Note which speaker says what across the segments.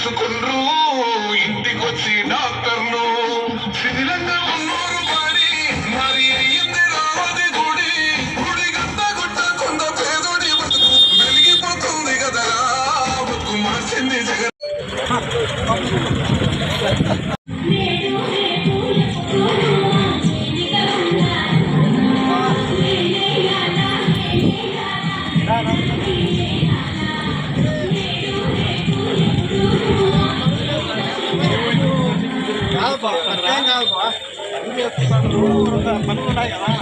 Speaker 1: తెలుసుకుండ్రు. ఇంటికొచ్చి డాక్టర్లు శిథిలంగా ఉన్నారు మరి మరి అయ్యింది రావది గుడి. గుడి గంట గుట్ట కొండ పేదోడి వెలిగిపోతుంది కదరా బతుకు మార్చింది జగన్
Speaker 2: అర్థం కాదు బా ఉన్నాయి కదా?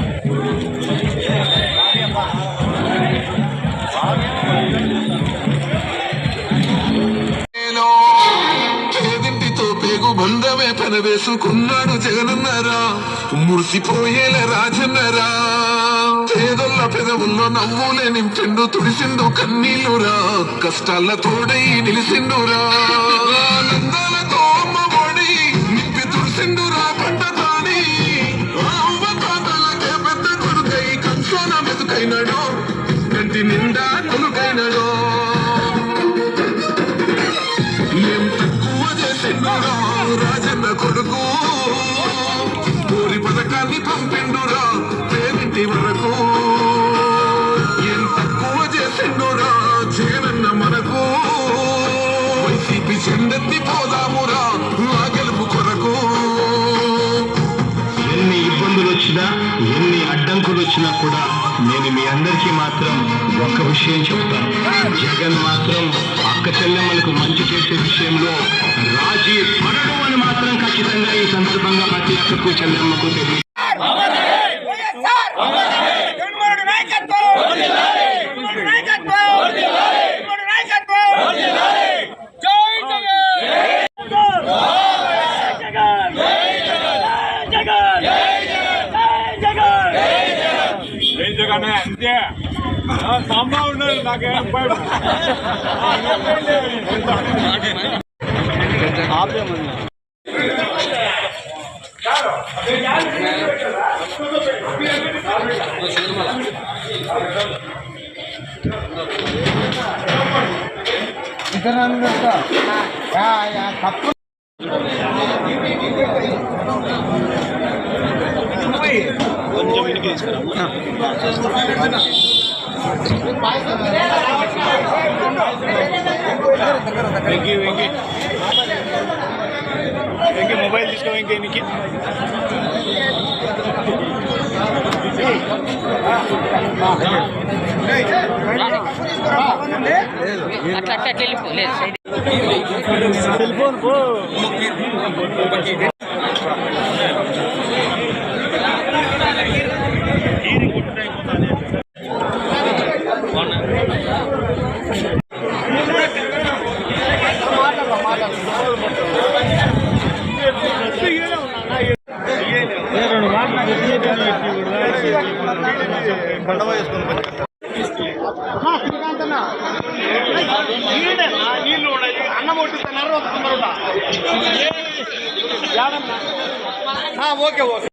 Speaker 1: బంధమే జగనన్నారా. మురిసిపోయేల రాజన్నరా. పేదొల్ల పెదవుల్లో నవ్వులే నింపిండు తుడిసిండు కన్నీళ్ళురా కష్టాల తోడై నిలిసిండురా. ఆనందాలతో కంచోన కంటి నిండా కొనుకైనడు ఏం తక్కువ చేసిండురా రాజన్న కొడుకు? ఊరి పథకాన్ని పంపిండురా పేరింటి వరకు. ఏం తక్కువ చేసిండురా చేరన్న మనకు? వైసీపీ చెందెత్తి పోదామురా నా గెలుపు కొరకు.
Speaker 3: ఎన్ని ఇబ్బందులు వచ్చినా ఎన్ని అడ్డంకులు వచ్చినా కూడా నేను మీ అందరికీ మాత్రం ఒక్క విషయం చెప్తాను. జగన్ మాత్రం అక్క చెల్లెమ్మలకు మంచి చేసే విషయంలో రాజీ పడడం అని మాత్రం ఖచ్చితంగా ఈ సందర్భంగా ప్రతి అక్కకు చెల్లెమ్మకు తెలియదు
Speaker 4: జగన్మోహన్ నాయకత్వం జగన్మోహన్ నాయకత్వం జగన్మోహన్ నాయకత్వం జై జగన్ జై జగన్ జై జగన్
Speaker 2: ఏం జగనే అంతే సాంబా ఉన్నారు నాకేం భయం ఆపేమన్నా కప్పు వెంకీ వెంకీ. వెంకీ మొబైల్ తీసుకో వెంకీ నీకు
Speaker 5: అట్లా అట్లా వెళ్ళిపో. లేదు
Speaker 2: సెల్ ఫోన్ పో. మాటలు నీళ్ళు ఉన్నాయి. అన్నం ఓకే ఓకే.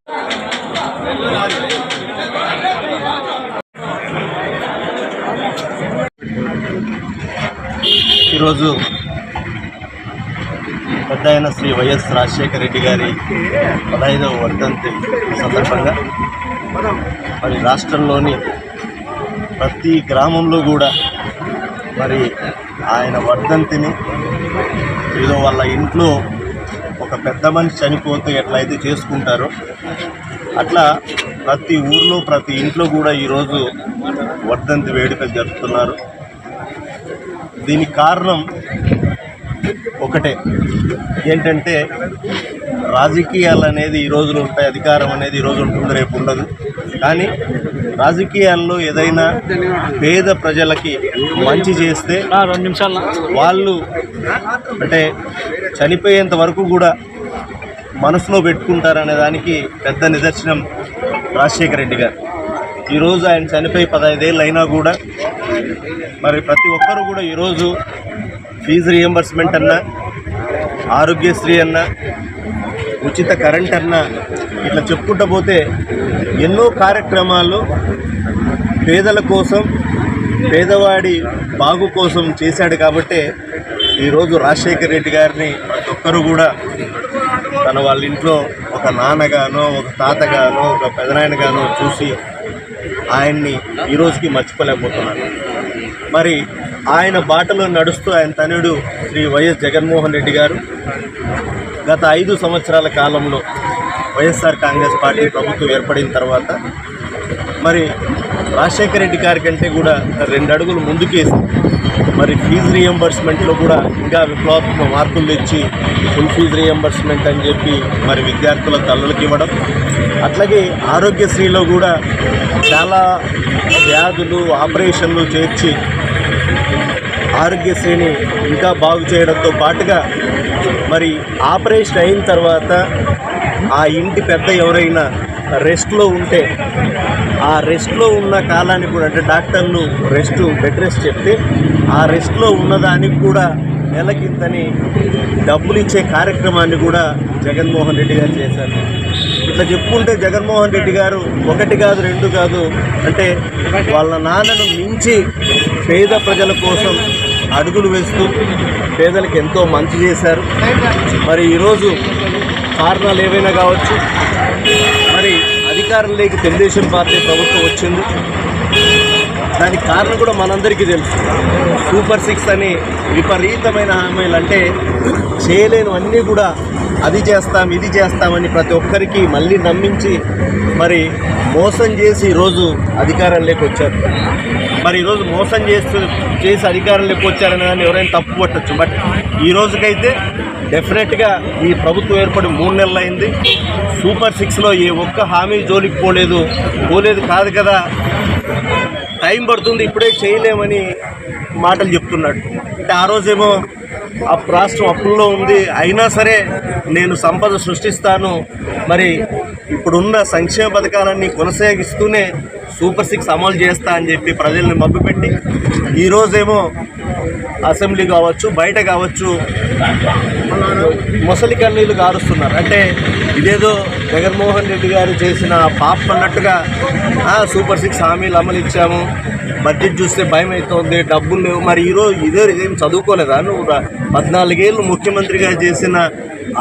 Speaker 6: ఈరోజు పెద్ద అయిన శ్రీ వైఎస్ రాజశేఖర రెడ్డి గారి పదహైదవ వర్ధంతి సందర్భంగా మరి రాష్ట్రంలోని ప్రతి గ్రామంలో కూడా మరి ఆయన వర్ధంతిని ఏదో వాళ్ళ ఇంట్లో ఒక పెద్ద మనిషి చనిపోతే ఎట్లయితే చేసుకుంటారో అట్లా ప్రతి ఊర్లో ప్రతి ఇంట్లో కూడా ఈరోజు వర్ధంతి వేడుకలు జరుపుతున్నారు. దీనికి కారణం ఒకటే. ఏంటంటే రాజకీయాలు అనేది ఈ రోజులు ఉంటాయి అధికారం అనేది ఈ రోజు ఉంటుంది రేపు ఉండదు. కానీ రాజకీయాల్లో ఏదైనా పేద ప్రజలకి మంచి చేస్తే
Speaker 2: రెండు నిమిషాలు
Speaker 6: వాళ్ళు అంటే చనిపోయేంత వరకు కూడా మనసులో పెట్టుకుంటారనే దానికి పెద్ద నిదర్శనం రాజశేఖర రెడ్డి గారు. ఈరోజు ఆయన చనిపోయి పదహైదేళ్ళు అయినా కూడా మరి ప్రతి ఒక్కరు కూడా ఈరోజు ఫీజు రియంబర్స్మెంట్ అన్నా ఆరోగ్యశ్రీ అన్నా ఉచిత కరెంట్ అన్నా ఇట్లా చెప్పుకుంటూ పోతే ఎన్నో కార్యక్రమాలు పేదల కోసం పేదవాడి బాగు కోసం చేశాడు కాబట్టే ఈరోజు రాజశేఖర్ రెడ్డి గారిని ప్రతి ఒక్కరు కూడా తన వాళ్ళ ఇంట్లో ఒక నాన్నగానో ఒక తాతగానో ఒక పెదనాయనగానో చూసి ఆయన్ని ఈరోజుకి మర్చిపోలేకపోతున్నాను మరి ఆయన బాటలో నడుస్తూ ఆయన తనుడు శ్రీ వైఎస్ జగన్మోహన్ రెడ్డి గారు గత ఐదు సంవత్సరాల కాలంలో వైఎస్ఆర్ కాంగ్రెస్ పార్టీ ప్రభుత్వం ఏర్పడిన తర్వాత మరి రాజశేఖర రెడ్డి గారి కంటే కూడా రెండు అడుగులు ముందుకేసి మరి ఫీజు రియంబర్స్మెంట్లో కూడా ఇంకా విప్లవాత్మక మార్పులు తెచ్చి ఫుల్ ఫీజు రియంబర్స్మెంట్ అని చెప్పి మరి విద్యార్థుల తల్లులకు ఇవ్వడం. అట్లాగే ఆరోగ్యశ్రీలో కూడా చాలా వ్యాధులు ఆపరేషన్లు చేర్చి ఆరోగ్యశ్రీని ఇంకా బాగు చేయడంతో పాటుగా మరి ఆపరేషన్ అయిన తర్వాత ఆ ఇంటి పెద్ద ఎవరైనా రెస్ట్లో ఉంటే ఆ రెస్ట్లో ఉన్న కాలానికి కూడా అంటే డాక్టర్లు రెస్ట్ బెడ్ రెస్ట్ చెప్తే ఆ రెస్ట్లో ఉన్నదానికి కూడా నెలకింతని డబ్బులు ఇచ్చే కార్యక్రమాన్ని కూడా జగన్మోహన్ రెడ్డి గారు చేశారు. ఇట్లా చెప్పుకుంటే జగన్మోహన్ రెడ్డి గారు ఒకటి కాదు రెండు కాదు అంటే వాళ్ళ నాన్నను మించి పేద ప్రజల కోసం అడుగులు వేస్తూ పేదలకు ఎంతో మంచి చేశారు. మరి ఈరోజు కారణాలు ఏవైనా కావచ్చు? మరి అధికారంలోకి తెలుగుదేశం పార్టీ ప్రభుత్వం వచ్చింది. దానికి కారణం కూడా మనందరికీ తెలుసు. సూపర్ సిక్స్ అని విపరీతమైన హామీలు అంటే చేయలేనివన్నీ కూడా అది చేస్తాం ఇది చేస్తామని ప్రతి ఒక్కరికి మళ్ళీ నమ్మించి మరి మోసం చేసి ఈరోజు అధికారంలోకి వచ్చారు. మరి ఈరోజు మోసం చేస్తూ చేసి అధికారంలోకి వచ్చారనే దాన్ని ఎవరైనా తప్పు పట్టచ్చు. బట్ ఈ రోజుకైతే డెఫినెట్గా ఈ ప్రభుత్వం ఏర్పడి మూడు నెలలు అయింది. సూపర్ సిక్స్లో ఏ ఒక్క హామీ జోలికి పోలేదు. పోలేదు కాదు కదా. టైం పడుతుంది ఇప్పుడే చేయలేమని మాటలు చెప్తున్నాడు. అంటే ఆ రోజేమో ఆ రాష్ట్రం అప్పుల్లో ఉంది. అయినా సరే నేను సంపద సృష్టిస్తాను. మరి ఇప్పుడున్న సంక్షేమ పథకాలన్నీ కొనసాగిస్తూనే సూపర్ సిక్స్ అమలు చేస్తా అని చెప్పి ప్రజల్ని మబ్బుపెట్టి ఈరోజేమో అసెంబ్లీ కావచ్చు బయట కావచ్చు మొసలి కన్నీళ్ళు గారుస్తున్నారు అంటే ఇదేదో జగన్మోహన్ రెడ్డి గారు చేసిన పాపం అన్నట్టుగా సూపర్ సిక్స్ హామీలు అమలు ఇచ్చాము. బడ్జెట్ చూస్తే భయం అవుతుంది డబ్బులు లేవు. మరి ఈరోజు ఇదే ఇదేం చదువుకోలేదా నువ్వు? పద్నాలుగేళ్ళు ముఖ్యమంత్రిగా చేసిన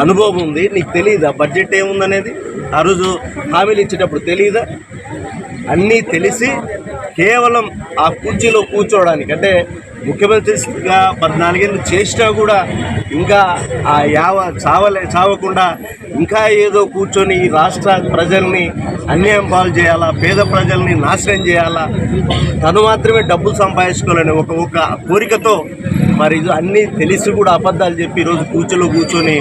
Speaker 6: అనుభవం ఉంది. నీకు తెలియదా బడ్జెట్ ఏముందనేది? ఆ రోజు హామీలు ఇచ్చేటప్పుడు తెలియదా అన్నీ తెలిసి కేవలం ఆ కుర్చీలో కూర్చోవడానికి. అంటే ముఖ్యమంత్రిగా పద్నాలుగేళ్ళు చేసినా కూడా ఇంకా ఆ యావ చావలే చావకుండా ఇంకా ఏదో కూర్చొని ఈ రాష్ట్ర ప్రజల్ని అన్యాయం పాలు చేయాలా పేద ప్రజల్ని నాశనం చేయాలా తను మాత్రమే డబ్బులు సంపాదించుకోవాలని ఒక ఒక కోరికతో మరి ఇది అన్నీ తెలిసి కూడా అబద్ధాలు చెప్పి ఈరోజు కూర్చోలో కూర్చొని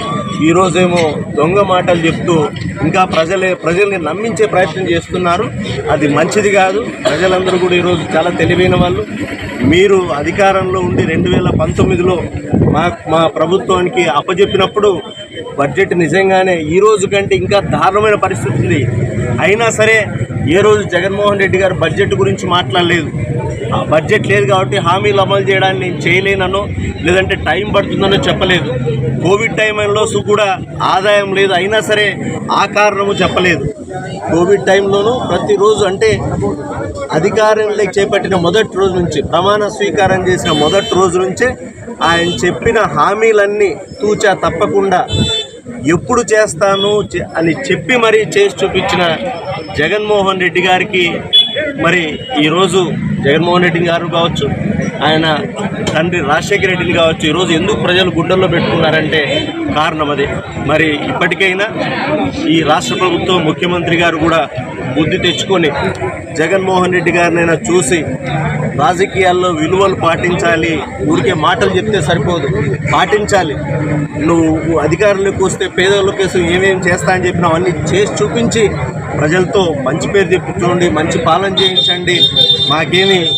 Speaker 6: ఈరోజేమో దొంగ మాటలు చెప్తూ ఇంకా ప్రజలే ప్రజల్ని నమ్మించే ప్రయత్నం చేస్తున్నారు. అది మంచిది కాదు. ప్రజలందరూ కూడా ఈరోజు చాలా తెలివైన వాళ్ళు. మీరు అధికారంలో ఉండి రెండు వేల పంతొమ్మిదిలో మా మా ప్రభుత్వానికి అప్పచెప్పినప్పుడు బడ్జెట్ నిజంగానే ఈ రోజు కంటే ఇంకా దారుణమైన పరిస్థితి ఉంది. అయినా సరే ఏ రోజు జగన్మోహన్ రెడ్డి గారు బడ్జెట్ గురించి మాట్లాడలేదు. ఆ బడ్జెట్ లేదు కాబట్టి హామీలు అమలు చేయడానికి నేను చేయలేననో లేదంటే టైం పడుతుందనో చెప్పలేదు. కోవిడ్ టైంలో కూడా ఆదాయం లేదు. అయినా సరే ఆ కారణము చెప్పలేదు. కోవిడ్ టైంలోనూ ప్రతిరోజు అంటే అధికారంలోకి చేపట్టిన మొదటి రోజు నుంచి ప్రమాణ స్వీకారం చేసిన మొదటి రోజు నుంచే ఆయన చెప్పిన హామీలన్నీ తూచా తప్పకుండా ఎప్పుడు చేస్తాను అని చెప్పి మరీ చేసి చూపించిన జగన్మోహన్ రెడ్డి గారికి మరి ఈరోజు జగన్మోహన్ రెడ్డి గారు కావచ్చు ఆయన తండ్రి రాజశేఖర రెడ్డిని కావచ్చు ఈరోజు ఎందుకు ప్రజలు గుడ్డల్లో పెట్టుకున్నారంటే కారణం అది. మరి ఇప్పటికైనా ఈ రాష్ట్ర ప్రభుత్వం ముఖ్యమంత్రి గారు కూడా బుద్ధి తెచ్చుకొని జగన్మోహన్ రెడ్డి గారినైనా చూసి రాజకీయాల్లో విలువలు పాటించాలి ఊరికే మాటలు చెప్తే సరిపోదు. పాటించాలి. నువ్వు అధికారులకు వస్తే పేదలకు ఏమేమి ఏమేం చేస్తా అని చెప్పినా అవన్నీ చేసి చూపించి ప్రజలతో మంచి పేరు తెప్పించుకోండి మంచి పాలన చేయించండి. మాకేమి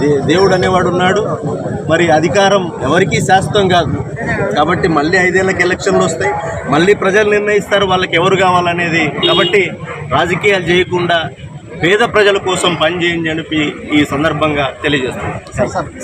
Speaker 6: దే- దేవుడు అనేవాడు ఉన్నాడు. మరి అధికారం ఎవరికీ శాశ్వతం కాదు. కాబట్టి మళ్ళీ ఐదేళ్ళకి ఎలక్షన్లు వస్తాయి. మళ్ళీ ప్రజలు నిర్ణయిస్తారు వాళ్ళకి ఎవరు కావాలనేది. కాబట్టి రాజకీయాలు చేయకుండా పేద ప్రజల కోసం పనిచేయండి అని ఈ సందర్భంగా తెలియజేస్తున్నాను